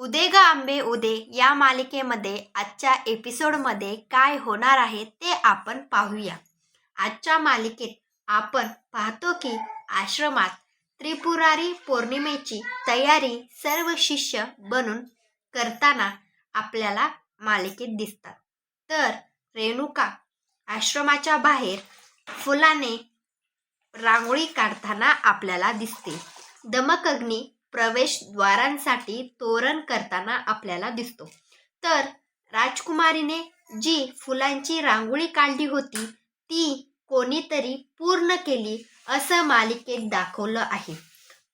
उदे ग आंबे उदे या मालिकेमध्ये आजच्या एपिसोडमध्ये काय होणार आहे ते आपण पाहूया. आजच्या मालिकेत आपण पाहतो की आश्रमात त्रिपुरारी पौर्णिमेची तयारी सर्व शिष्य बनून करताना आपल्याला मालिकेत दिसतात. तर रेणुका आश्रमाच्या बाहेर फुलाने रांगोळी काढताना आपल्याला दिसते. दमक अग्नी प्रवेशद्वारांसाठी तोरण करताना आपल्याला दिसतो. तर राजकुमारीने जी फुलांची रांगोळी काढली होती ती कोणीतरी पूर्ण केली असं मालिकेत दाखवलं आहे.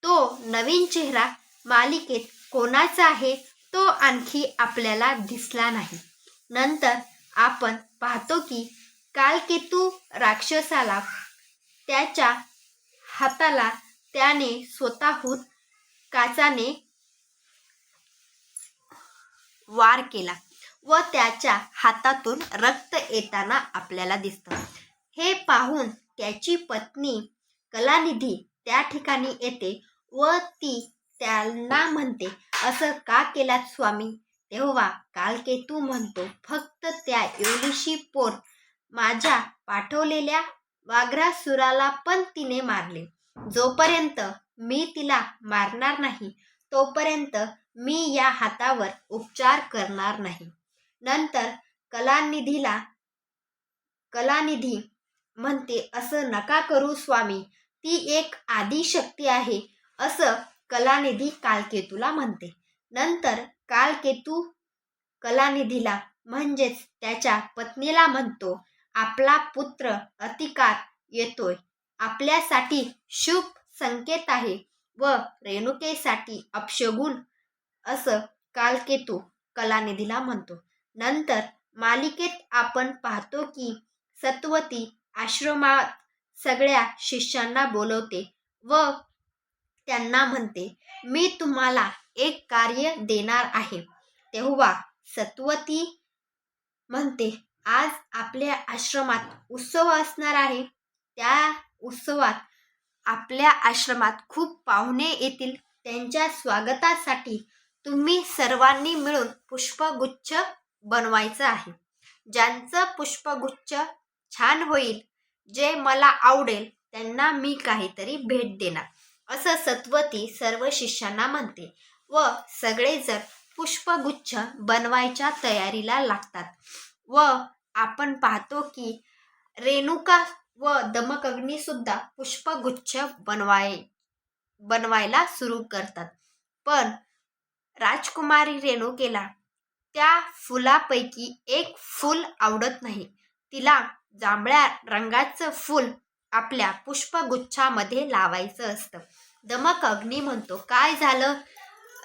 तो नवीन चेहरा मालिकेत कोणाचा आहे तो आणखी आपल्याला दिसला नाही. नंतर आपण पाहतो की कालकेतू राक्षसाला त्याच्या हाताला त्याने स्वतःहून काचाने वार केला व त्याच्या हातातून रक्त येताना आपल्याला दिसतं. हे पाहून त्याची पत्नी कलानिधी त्या ठिकाणी येते व ती त्यांना म्हणते असं का केलात स्वामी? तेव्हा कालकेतू म्हणतो फक्त त्या एवढीशी पोर. माझ्या पाठवलेल्या वाघरासुराला पण तिने मारले. जोपर्यंत मी तिला मारणार नाही तोपर्यंत मी या हातावर उपचार करणार नाही. नंतर कलानिधीला कलानिधी म्हणते असं नका करू स्वामी ती एक आदिशक्ती आहे असं कलानिधी कालकेतूला म्हणते. नंतर कालकेतू कलानिधीला म्हणजेच त्याच्या पत्नीला म्हणतो आपला पुत्र अतिकार येतोय. आपल्यासाठी शुभ संकेत आहे व रेणुकेसाठी अपशगुन असं कालकेतू कलानिधीला म्हणतो. नंतर मालिकेत आपण पाहतो की सत्वती आश्रमात सगळ्या शिष्यांना बोलवते व त्यांना म्हणते मी तुम्हाला एक कार्य देणार आहे. तेव्हा सत्वती म्हणते आज आपल्या आश्रमात उत्सव असणार आहे. त्या उत्सवात आपल्या आश्रमात खूप पाहुणे येतील. त्यांच्या स्वागतासाठी तुम्ही सर्वांनी मिळून पुष्पगुच्छ बनवायचं आहे. ज्यांचं पुष्पगुच्छ छान होईल जे मला आवडेल त्यांना मी काहीतरी भेट देणार. असं सत्वती सर्व शिष्यांना म्हणते व सगळेजण पुष्पगुच्छ बनवायच्या तयारीला लागतात. व आपण पाहतो की रेणुका व दमक दमकग्नीसुद्धा पुष्पगुच्छ बनवाय बनवायला सुरू करतात. पण राजकुमारी रेणुकेला त्या फुलापैकी एक फूल आवडत नाही. तिला जांभळ्या रंगाचं फूल आपल्या पुष्पगुच्छामध्ये लावायचं असतं. दमक अग्नी म्हणतो काय झालं?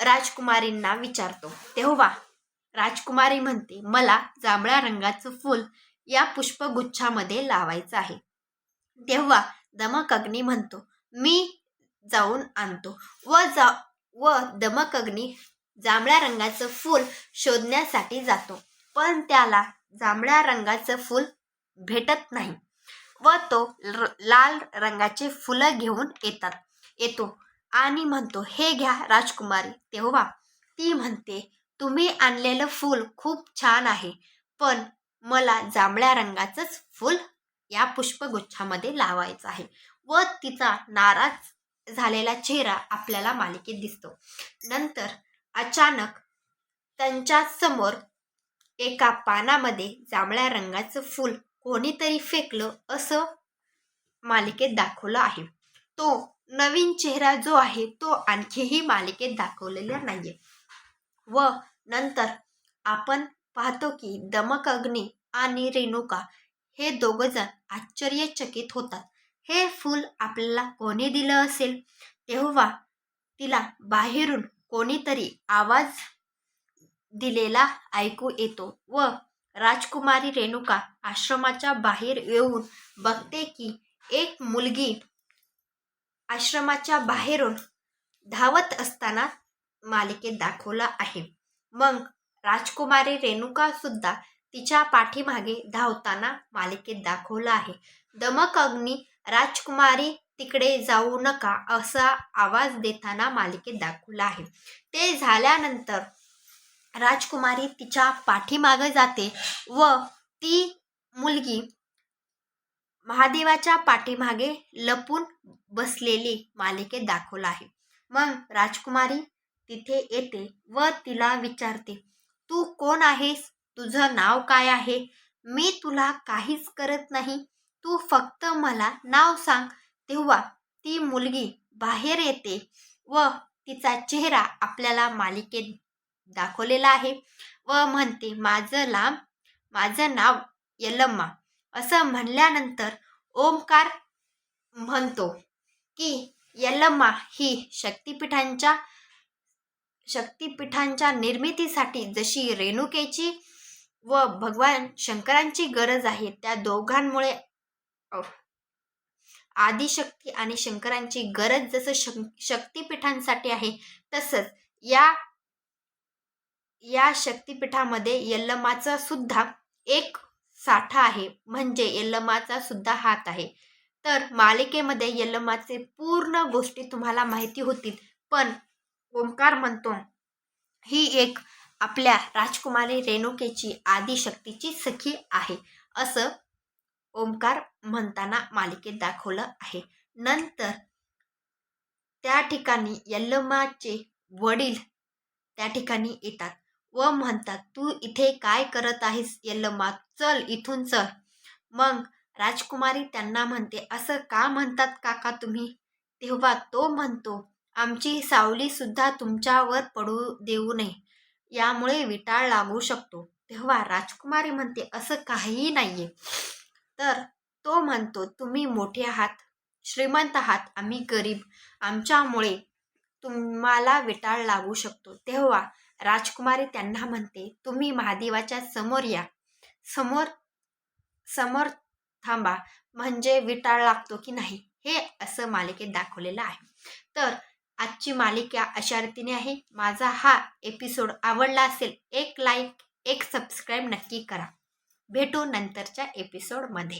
राजकुमारींना विचारतो. तेव्हा राजकुमारी म्हणते मला जांभळ्या रंगाचं फूल या पुष्पगुच्छामध्ये लावायचं आहे. तेव्हा दमक अग्नी म्हणतो मी जाऊन आणतो. व जा व दमक अग्नी जांभळ्या रंगाचं फूल शोधण्यासाठी जातो. पण त्याला जांभळ्या रंगाचं फूल भेटत नाही व तो र लाल रंगाचे फुलं घेऊन येतात येतो आणि म्हणतो हे घ्या राजकुमारी. तेव्हा ती म्हणते तुम्ही आणलेलं फूल खूप छान आहे पण मला जांभळ्या रंगाचंच फूल या पुष्पगुच्छामध्ये लावायचा आहे. व तिचा नाराज झालेला चेहरा आपल्याला मालिकेत दिसतो. नंतर अचानक त्यांच्यासमोर एका पानामध्ये जांभळ्या रंगाचं फूल कोणीतरी फेकलं असं मालिकेत दाखवलं आहे. तो नवीन चेहरा जो आहे तो आणखीही मालिकेत दाखवलेला नाहीये. व नंतर आपण पाहतो की दमक अग्नी आणि रेणुका हे दोघंजण आश्चर्यचकित होतात. हे फूल आपल्याला कोणी दिलं असेल? तेव्हा तिला बाहेरून कोणीतरी आवाज दिलेला ऐकू येतो व राजकुमारी रेणुका आश्रमाच्या बाहेर येऊन बघते की एक मुलगी आश्रमाच्या बाहेरून धावत असताना मालिकेत दाखवला आहे. मग राजकुमारी रेणुका सुद्धा तिच्या पाठीमागे धावताना मालिकेत दाखवलं आहे. दमक अग्नी राजकुमारी तिकडे जाऊ नका असा आवाज देताना मालिकेत दाखवला आहे. ते झाल्यानंतर राजकुमारी तिच्या पाठीमागे जाते व ती मुलगी महादेवाच्या पाठीमागे लपून बसलेली मालिकेत दाखवलं आहे. मग राजकुमारी तिथे येते व तिला विचारते तू कोण आहेस? तुझं नाव काय आहे? मी तुला काहीच करत नाही. तू फक्त मला नाव सांग. तेव्हा ती मुलगी बाहेर येते व तिचा चेहरा आपल्याला मालिकेत दाखवलेला आहे व म्हणते माझं लांब माझं नाव यलम्मा असं म्हणल्यानंतर ओमकार म्हणतो की यल्लम्मा ही शक्तिपीठांच्या शक्तिपीठांच्या निर्मितीसाठी जशी रेणुकेची व भगवान शंकरांची गरज आहे. त्या दोघांमुळे आदिशक्ती आणि शंकरांची गरज जसं शं शक्तिपीठांसाठी आहे तसंच या या शक्तिपीठामध्ये यल्लमाचा सुद्धा एक साठा आहे. म्हणजे यल्लमाचा सुद्धा हात आहे. तर मालिकेमध्ये यल्लमाचे पूर्ण गोष्टी तुम्हाला माहिती होतील. पण ओंकार म्हणतो. ही एक आपल्या राजकुमारी रेणुकेची आदिशक्तीची सखी आहे असं ओंकार म्हणताना मालिकेत दाखवलं आहे. नंतर त्या ठिकाणी यल्लमाचे वडील त्या ठिकाणी येतात व म्हणतात तू इथे काय करत आहेस यल्लमा? चल इथून चल. मग राजकुमारी त्यांना म्हणते असं का म्हणतात काका तुम्ही? तेव्हा तो म्हणतो आमची सावली सुद्धा तुमच्यावर पडू देऊ नये. यामुळे विटाळ लागू शकतो. तेव्हा राजकुमारी म्हणते असं काहीही नाहीये. तर तो म्हणतो तुम्ही मोठे आहात श्रीमंत आहात आम्ही गरीब. आमच्यामुळे तुम्हाला विटाळ लागू शकतो. तेव्हा राजकुमारी त्यांना म्हणते तुम्ही महादेवाच्या समोर या. समोर समोर थांबा. म्हणजे विटाळ लागतो की नाही हे असं मालिकेत दाखवलेलं आहे. तर आजची मालिका अशा रीतीने आहे. माझा हा एपिसोड आवडला असेल एक लाईक एक सबस्क्राईब नक्की करा. भेटू नंतरच्या एपिसोडमध्ये